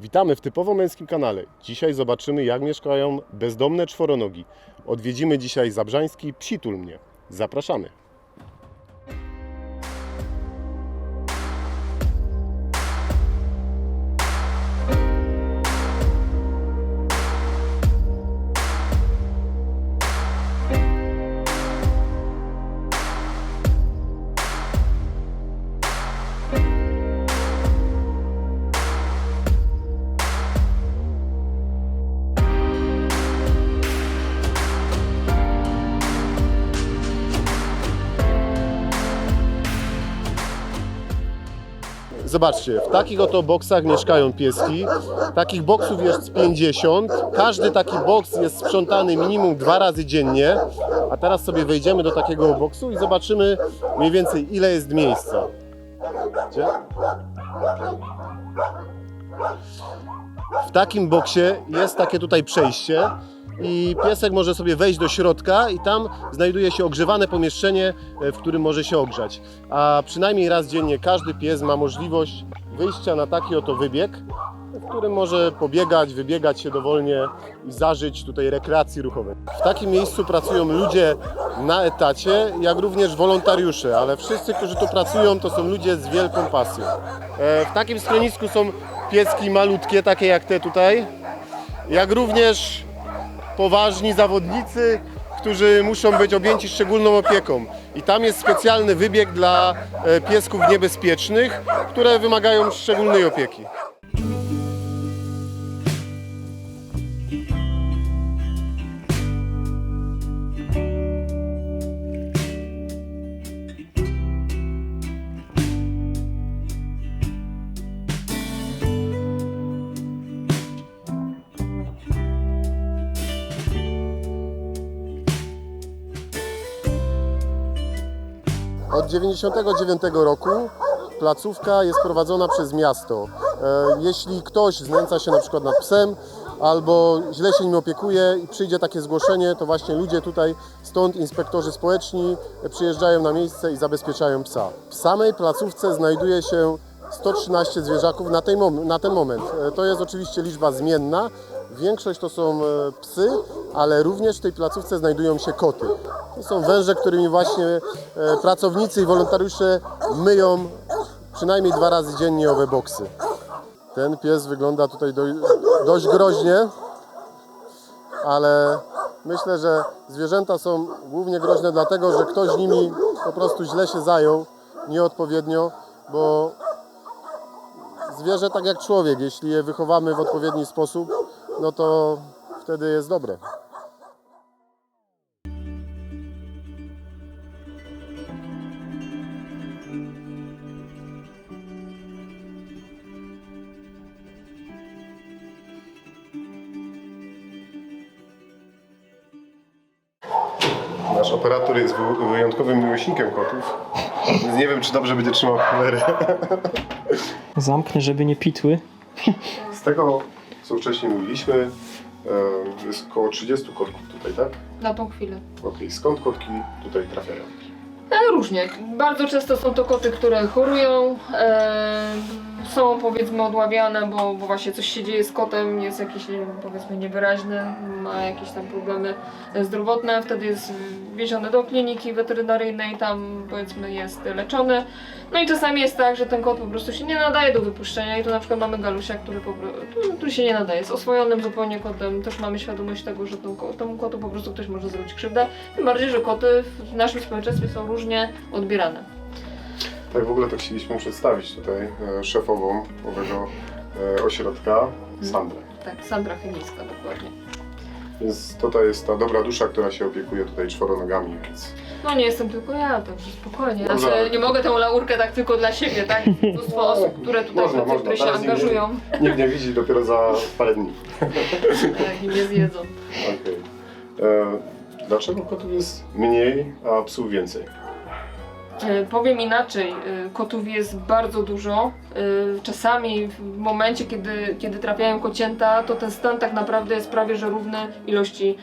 Witamy w typowo męskim kanale. Dzisiaj zobaczymy, jak mieszkają bezdomne czworonogi. Odwiedzimy dzisiaj Zabrzański Psitul mnie. Zapraszamy. Zobaczcie, w takich oto boksach mieszkają pieski. Takich boksów jest 50. Każdy taki boks jest sprzątany minimum dwa razy dziennie. A teraz sobie wejdziemy do takiego boksu i zobaczymy mniej więcej ile jest miejsca. Gdzie? W takim boksie jest takie tutaj przejście i piesek może sobie wejść do środka i tam znajduje się ogrzewane pomieszczenie, e, w którym może się ogrzać. A przynajmniej raz dziennie każdy pies ma możliwość wyjścia na taki oto wybieg, w którym może pobiegać, wybiegać się dowolnie i zażyć tutaj rekreacji ruchowej. W takim miejscu pracują ludzie na etacie, jak również wolontariusze, ale wszyscy, którzy tu pracują, to są ludzie z wielką pasją. E, W takim schronisku są pieski malutkie, takie jak te tutaj, jak również poważni zawodnicy, którzy muszą być objęci szczególną opieką. I tam jest specjalny wybieg dla e, piesków niebezpiecznych, które wymagają szczególnej opieki. Od 1999 roku placówka jest prowadzona przez miasto. E, Jeśli ktoś znęca się na przykład nad psem albo źle się nim opiekuje i przyjdzie takie zgłoszenie, to właśnie ludzie tutaj, stąd inspektorzy społeczni przyjeżdżają na miejsce i zabezpieczają psa. W samej placówce znajduje się 113 zwierzaków na, tej na ten moment. E, To jest oczywiście liczba zmienna. Większość to są e, psy, ale również w tej placówce znajdują się koty. To są węże, którymi właśnie e, pracownicy i wolontariusze myją przynajmniej dwa razy dziennie owe boksy. Ten pies wygląda tutaj do, dość groźnie, ale myślę, że zwierzęta są głównie groźne dlatego, że ktoś nimi po prostu źle się zajął, nieodpowiednio, bo zwierzę tak jak człowiek, jeśli je wychowamy w odpowiedni sposób, no to wtedy jest dobre. Nasz operator jest wy- wyjątkowym miłośnikiem kotów. Więc nie wiem, czy dobrze będzie trzymał kamerę. Zamknę, żeby nie pitły. Z tego, co wcześniej mówiliśmy, e, jest około 30 kotków tutaj, tak? Na tą chwilę. Okej, skąd kotki tutaj trafiają? E, różnie. Bardzo często są to koty, które chorują, e, są powiedzmy odławiane, bo, bo właśnie coś się dzieje z kotem, jest jakiś powiedzmy niewyraźny, ma jakieś tam problemy zdrowotne, wtedy jest wieziony do kliniki weterynaryjnej, tam powiedzmy jest leczony. No i czasami jest tak, że ten kot po prostu się nie nadaje do wypuszczenia i tu na przykład mamy Galusia, który, po, pro- który się nie nadaje, jest oswojonym zupełnie kotem, też mamy świadomość tego, że ko- temu kotu po prostu ktoś może zrobić krzywdę, tym bardziej, że koty w naszym społeczeństwie są różnie odbierane. Tak w ogóle to chcieliśmy przedstawić tutaj e, szefową owego e, ośrodka, Sandrę. Tak, Sandra Chylińska dokładnie. Więc tutaj jest ta dobra dusza, która się opiekuje tutaj czworonogami, więc No nie jestem tylko ja, także spokojnie. No Znaczy, nie mogę tę laurkę tak tylko dla siebie, tak? Mnóstwo osób, które tutaj Można, pracują, można. się Teraz nie- angażują, nikt nie widzi dopiero za parę dni. tak, i nie zjedzą. Okej. E, Dlaczego kotów jest mniej, a psów więcej? E, Powiem inaczej, e, kotów jest bardzo dużo. E, Czasami w momencie, kiedy, kiedy trafiają kocięta, to ten stan tak naprawdę jest prawie że równy ilości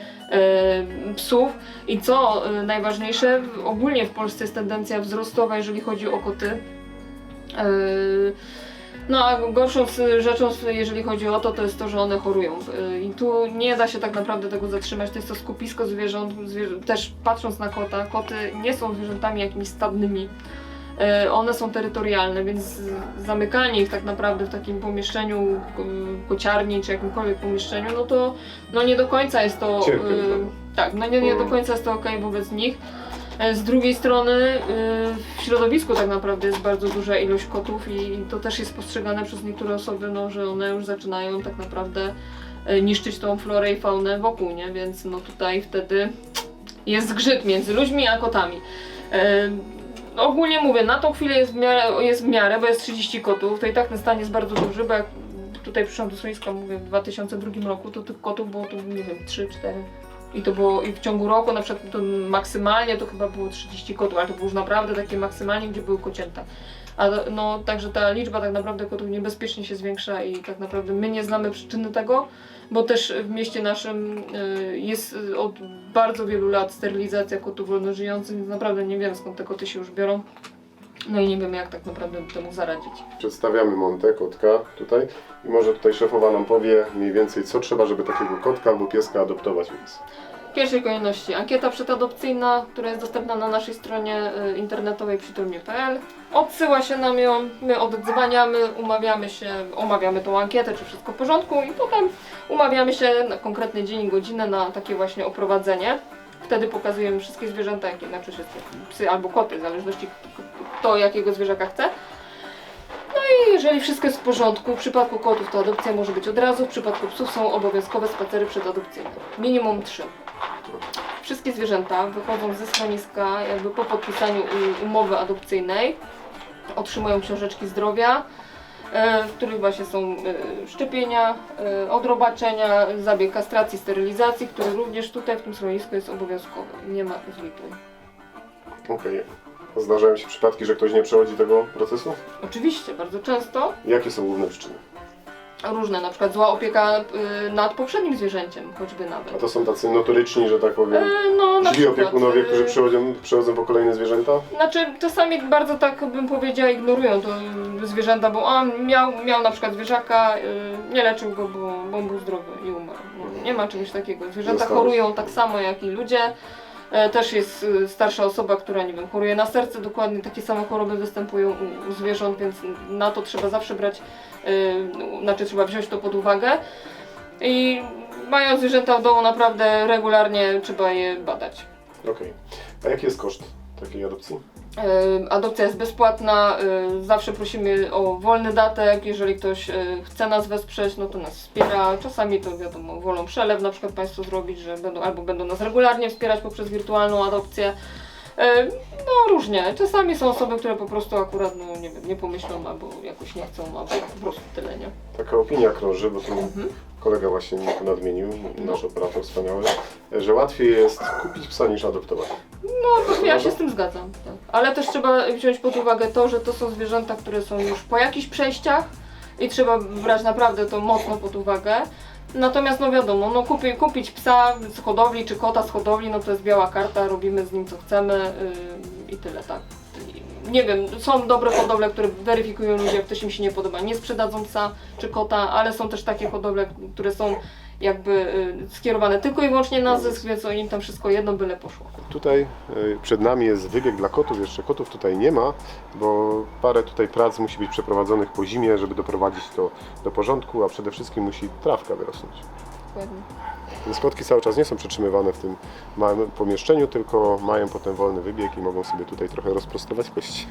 psów. I co najważniejsze, ogólnie w Polsce jest tendencja wzrostowa, jeżeli chodzi o koty. No a gorszą rzeczą, jeżeli chodzi o to, to jest to, że one chorują. Y, I tu nie da się tak naprawdę tego zatrzymać. To jest to skupisko zwierząt. Też patrząc na kota, koty nie są zwierzętami jakimiś stadnymi. Y, One są terytorialne, więc zamykanie ich tak naprawdę w takim pomieszczeniu, kociarni czy jakimkolwiek pomieszczeniu, no to no nie do końca jest to. Cierpią, y, tak, no nie, nie do Mm. końca jest to ok wobec nich. E, Z drugiej strony y, w środowisku tak naprawdę jest bardzo duża ilość kotów i to też jest postrzegane przez niektóre osoby, no, że one już zaczynają tak naprawdę e, niszczyć tą florę i faunę wokół, nie? Więc no tutaj wtedy jest zgrzyt między ludźmi a kotami. E, ogólnie mówię, na tą chwilę jest w, miarę, jest w miarę, bo jest 30 kotów, to i tak ten stan jest bardzo duży, bo jak tutaj przyszłam do schroniska, mówię, w 2002 roku, to tych kotów było tu, nie wiem, 3-4. I to było i w ciągu roku na przykład to maksymalnie to chyba było 30 kotów, ale to było już naprawdę takie maksymalnie, gdzie były kocięta. A no także ta liczba tak naprawdę kotów niebezpiecznie się zwiększa i tak naprawdę my nie znamy przyczyny tego, bo też w mieście naszym y, jest od bardzo wielu lat sterylizacja kotów wolnożyjących, więc naprawdę nie wiem skąd te koty się już biorą. No i nie wiemy jak tak naprawdę temu zaradzić. Przedstawiamy Montę, kotka tutaj i może tutaj szefowa nam powie mniej więcej co trzeba, żeby takiego kotka albo pieska adoptować u nas. W pierwszej kolejności ankieta przedadopcyjna, która jest dostępna na naszej stronie y, internetowej przytulnie.pl. Odsyła się nam ją, my oddzwaniamy, umawiamy się, omawiamy tą ankietę, czy wszystko w porządku i potem umawiamy się na konkretny dzień i godzinę na takie właśnie oprowadzenie. Wtedy pokazujemy wszystkie zwierzęta, jakie znaczy się psy albo koty, w zależności k- kto jakiego zwierzaka chce. No i jeżeli wszystko jest w porządku, w przypadku kotów to adopcja może być od razu, w przypadku psów są obowiązkowe spacery przedadopcyjne. Minimum trzy. Wszystkie zwierzęta wychodzą ze schroniska jakby po podpisaniu umowy adopcyjnej. Otrzymują książeczki zdrowia, e, w których właśnie są e, szczepienia, e, odrobaczenia, zabieg kastracji, sterylizacji, który również tutaj w tym schronisku jest obowiązkowy. Nie ma zlituj. Okej. Zdarzają się przypadki, że ktoś nie przechodzi tego procesu? Oczywiście, bardzo często Jakie są główne przyczyny? różne, na przykład zła opieka y, nad poprzednim zwierzęciem, choćby A nawet. to są tacy notoryczni, że tak powiem, E, no, na źli przykład, opiekunowie, y, którzy przychodzą, przychodzą po kolejne zwierzęta? Znaczy, czasami bardzo tak bym powiedziała, ignorują to y, zwierzęta, bo on miał, miał na przykład zwierzaka, y, nie leczył go, bo, bo on był zdrowy i umarł. No, nie ma czegoś takiego. Zwierzęta Zostało. chorują tak samo jak i ludzie. E, Też jest y, starsza osoba, która nie wiem, choruje na serce, dokładnie takie same choroby występują u, zwierząt, więc na to trzeba zawsze brać, no, znaczy trzeba wziąć to pod uwagę. I mając zwierzęta w domu, naprawdę regularnie trzeba je badać. Okej. A jaki jest koszt takiej adopcji? Adopcja jest bezpłatna, zawsze prosimy o wolny datek, jeżeli ktoś e, chce nas wesprzeć, no to nas wspiera. Czasami to wiadomo, wolą przelew na przykład Państwo zrobić, że będą, albo będą nas regularnie wspierać poprzez wirtualną adopcję. E, No różnie, czasami są osoby, które po prostu akurat, no nie wiem, nie pomyślą albo jakoś nie chcą, albo po prostu tyle, nie? Taka opinia krąży, bo tu Mhm. kolega właśnie mi to nadmienił, nasz operator wspaniały, że łatwiej jest kupić psa niż adoptować. No, ja się z tym zgadzam. Tak. Ale też trzeba wziąć pod uwagę to, że to są zwierzęta, które są już po jakichś przejściach i trzeba brać naprawdę to mocno pod uwagę. Natomiast no wiadomo, no kupi, kupić psa z hodowli czy kota z hodowli, no to jest biała karta, robimy z nim co chcemy yy, i tyle, tak. Nie wiem, są dobre hodowle, które weryfikują ludzie, jak ktoś im się nie podoba, nie sprzedadzą psa czy kota, ale są też takie hodowle, które są jakby yy, skierowane tylko i wyłącznie na zysk, więc im tam wszystko jedno byle poszło. Tutaj y, przed nami jest wybieg dla kotów, jeszcze kotów tutaj nie ma, bo parę tutaj prac musi być przeprowadzonych po zimie, żeby doprowadzić to do porządku, a przede wszystkim musi trawka wyrosnąć. Dokładnie. Kotki cały czas nie są przetrzymywane w tym małym pomieszczeniu, tylko mają potem wolny wybieg i mogą sobie tutaj trochę rozprostować kości.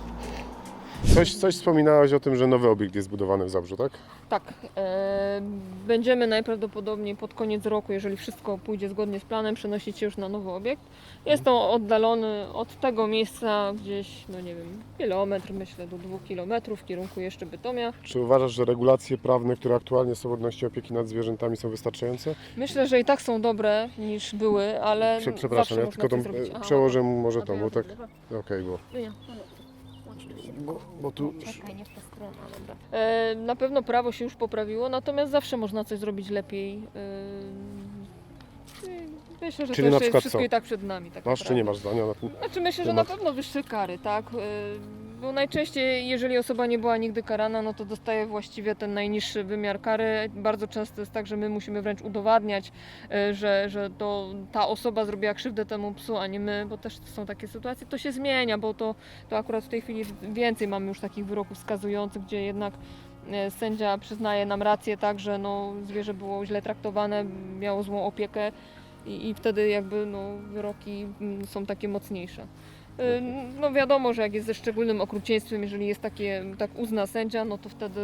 Coś, coś wspominałeś o tym, że nowy obiekt jest budowany w Zabrzu, tak? Tak. E, będziemy najprawdopodobniej pod koniec roku, jeżeli wszystko pójdzie zgodnie z planem, przenosić się już na nowy obiekt. Jest to oddalony od tego miejsca gdzieś, no nie wiem, kilometr myślę, do dwóch kilometrów w kierunku jeszcze Bytomia. Czy uważasz, że regulacje prawne, które aktualnie są odnośnie opieki nad zwierzętami są wystarczające? Myślę, że i tak są dobre niż były, ale Prze- Przepraszam, ja można tylko coś tą, zrobić. Aha, przełożę może dobra. to, bo tak, okej, bo, No nie. Bo, bo tu Czekaj, nie w tę stronę. Dobra. E, na pewno prawo się już poprawiło, natomiast zawsze można coś zrobić lepiej. E, myślę, że Czyli to na jeszcze jest przykład wszystko co? i tak przed nami. Tak masz czy naprawdę. nie masz zdania na tym? Znaczy myślę, że temat? na pewno wyższe kary, tak? Yy, Bo najczęściej, jeżeli osoba nie była nigdy karana, no to dostaje właściwie ten najniższy wymiar kary. Bardzo często jest tak, że my musimy wręcz udowadniać, y, że, że to ta osoba zrobiła krzywdę temu psu, a nie my, bo też są takie sytuacje. To się zmienia, bo to, to akurat w tej chwili więcej mamy już takich wyroków wskazujących, gdzie jednak e, sędzia przyznaje nam rację, tak, że no, zwierzę było źle traktowane, miało złą opiekę i, i wtedy jakby no, wyroki mm, są takie mocniejsze. No wiadomo, że jak jest ze szczególnym okrucieństwem, jeżeli jest takie, tak uzna sędzia, no to wtedy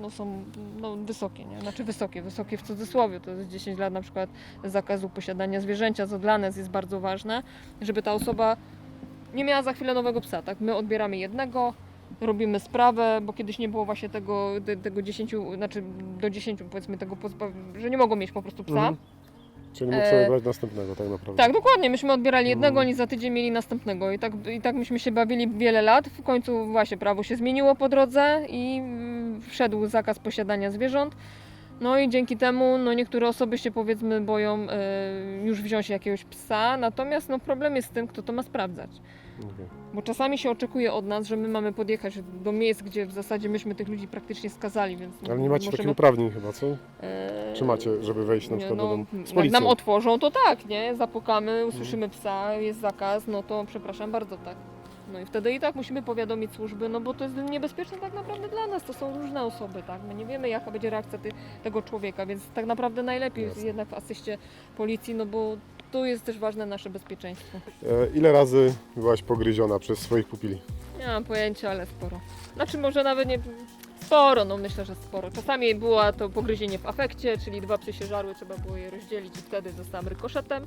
no są no, wysokie, nie? Znaczy wysokie, wysokie w cudzysłowie, to jest 10 lat na przykład zakazu posiadania zwierzęcia, co dla nas jest bardzo ważne, żeby ta osoba nie miała za chwilę nowego psa, tak? My odbieramy jednego, robimy sprawę, bo kiedyś nie było właśnie tego, te- tego 10, znaczy do 10 powiedzmy tego że nie mogą mieć po prostu psa. Mhm. Czyli mógł sobie brać następnego tak naprawdę. Tak, dokładnie. Myśmy odbierali jednego, Mhm. oni za tydzień mieli następnego. I tak, I tak myśmy się bawili wiele lat. W końcu właśnie prawo się zmieniło po drodze i mm, wszedł zakaz posiadania zwierząt. No i dzięki temu no niektóre osoby się powiedzmy boją e, już wziąć jakiegoś psa, natomiast no problem jest z tym, kto to ma sprawdzać. Bo czasami się oczekuje od nas, że my mamy podjechać do miejsc, gdzie w zasadzie myśmy tych ludzi praktycznie skazali, więc Ale nie macie takich możemy, uprawnień chyba, co? e, Czy macie, żeby wejść na przykład no, do domu? Z Jak nam otworzą, to tak, nie? Zapukamy, usłyszymy psa, jest zakaz, no to przepraszam bardzo, tak. No i wtedy i tak musimy powiadomić służby, no bo to jest niebezpieczne tak naprawdę dla nas, to są różne osoby, tak? My nie wiemy jaka będzie reakcja ty, tego człowieka, więc tak naprawdę najlepiej jest jednak w asyście policji, no bo tu jest też ważne nasze bezpieczeństwo. E, ile razy byłaś pogryziona przez swoich pupili? Nie mam pojęcia, ale sporo. Znaczy może nawet nie... Sporo, no myślę, że sporo. Czasami było to pogryzienie w afekcie, czyli dwa psy się żarły, trzeba było je rozdzielić i wtedy zostałam rykoszetem.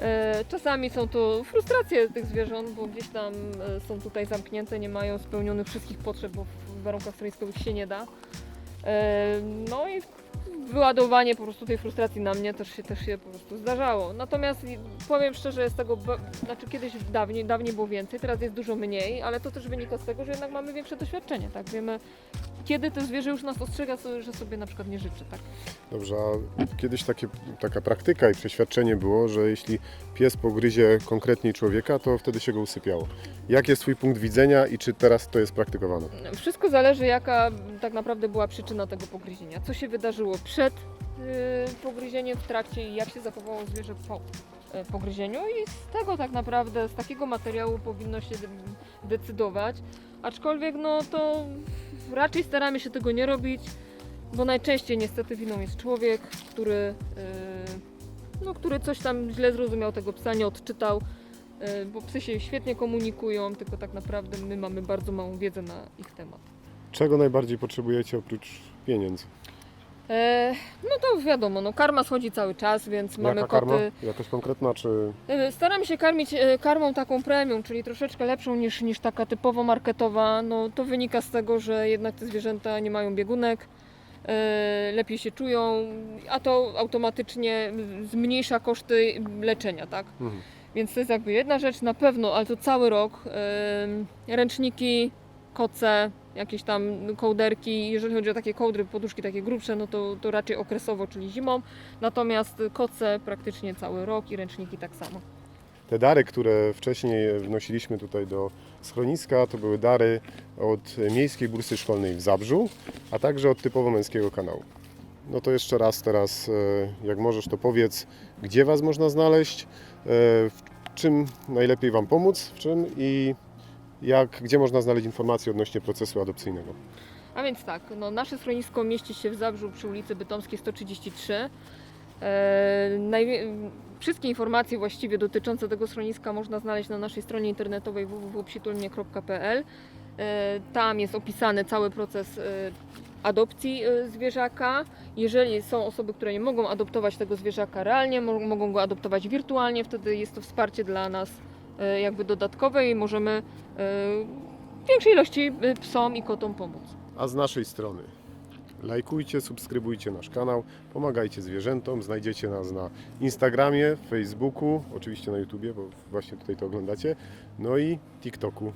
E, Czasami są to frustracje tych zwierząt, bo gdzieś tam e, są tutaj zamknięte, nie mają spełnionych wszystkich potrzeb, bo w warunkach schroniskowych się nie da. E, No i wyładowanie po prostu tej frustracji na mnie też się, też się po prostu zdarzało. Natomiast powiem szczerze, jest tego, znaczy kiedyś dawniej, dawniej było więcej, teraz jest dużo mniej, ale to też wynika z tego, że jednak mamy większe doświadczenie, tak? Wiemy, kiedy to zwierzę już nas ostrzega, so- że sobie na przykład nie życzy, tak? Dobrze, a kiedyś takie, taka praktyka i przeświadczenie było, że jeśli pies pogryzie konkretnie człowieka, to wtedy się go usypiało. Jak jest Twój punkt widzenia i czy teraz to jest praktykowane? Wszystko zależy, jaka tak naprawdę była przyczyna tego pogryzienia. Co się wydarzyło przed yy, pogryzieniem, w trakcie i jak się zachowało zwierzę po yy, pogryzieniu i z tego tak naprawdę, z takiego materiału powinno się de- decydować. Aczkolwiek no to raczej staramy się tego nie robić, bo najczęściej niestety winą jest człowiek, który, yy, no, który coś tam źle zrozumiał tego psa, nie odczytał. Yy, Bo psy się świetnie komunikują, tylko tak naprawdę my mamy bardzo małą wiedzę na ich temat. Czego najbardziej potrzebujecie oprócz pieniędzy? E, no to wiadomo, no karma schodzi cały czas, więc mamy Jaka karma? koty. Jakaś konkretna, czy... E, Staram się karmić e, karmą taką premium, czyli troszeczkę lepszą niż, niż taka typowo marketowa. No to wynika z tego, że jednak te zwierzęta nie mają biegunek, e, lepiej się czują, a to automatycznie zmniejsza koszty leczenia, tak? Mhm. Więc to jest jakby jedna rzecz na pewno, ale to cały rok. Ręczniki, koce, jakieś tam kołderki. Jeżeli chodzi o takie kołdry, poduszki takie grubsze, no to, to raczej okresowo, czyli zimą. Natomiast koce praktycznie cały rok i ręczniki tak samo. Te dary, które wcześniej wnosiliśmy tutaj do schroniska, to były dary od Miejskiej Bursy Szkolnej w Zabrzu, a także od typowo męskiego kanału. No to jeszcze raz teraz, e, jak możesz, to powiedz, gdzie Was można znaleźć, e, w czym najlepiej Wam pomóc, w czym i jak, gdzie można znaleźć informacje odnośnie procesu adopcyjnego. A więc tak, no nasze schronisko mieści się w Zabrzu przy ulicy Bytomskiej 133. E, wszystkie informacje właściwie dotyczące tego schroniska można znaleźć na naszej stronie internetowej www.przytulnie.pl. E, tam jest opisany cały proces e, adopcji zwierzaka. Jeżeli są osoby, które nie mogą adoptować tego zwierzaka realnie, mo- mogą go adoptować wirtualnie, wtedy jest to wsparcie dla nas jakby dodatkowe i możemy e, w większej ilości e, psom i kotom pomóc. A z naszej strony lajkujcie, subskrybujcie nasz kanał, pomagajcie zwierzętom, znajdziecie nas na Instagramie, Facebooku, oczywiście na YouTubie, bo właśnie tutaj to oglądacie, no i TikToku.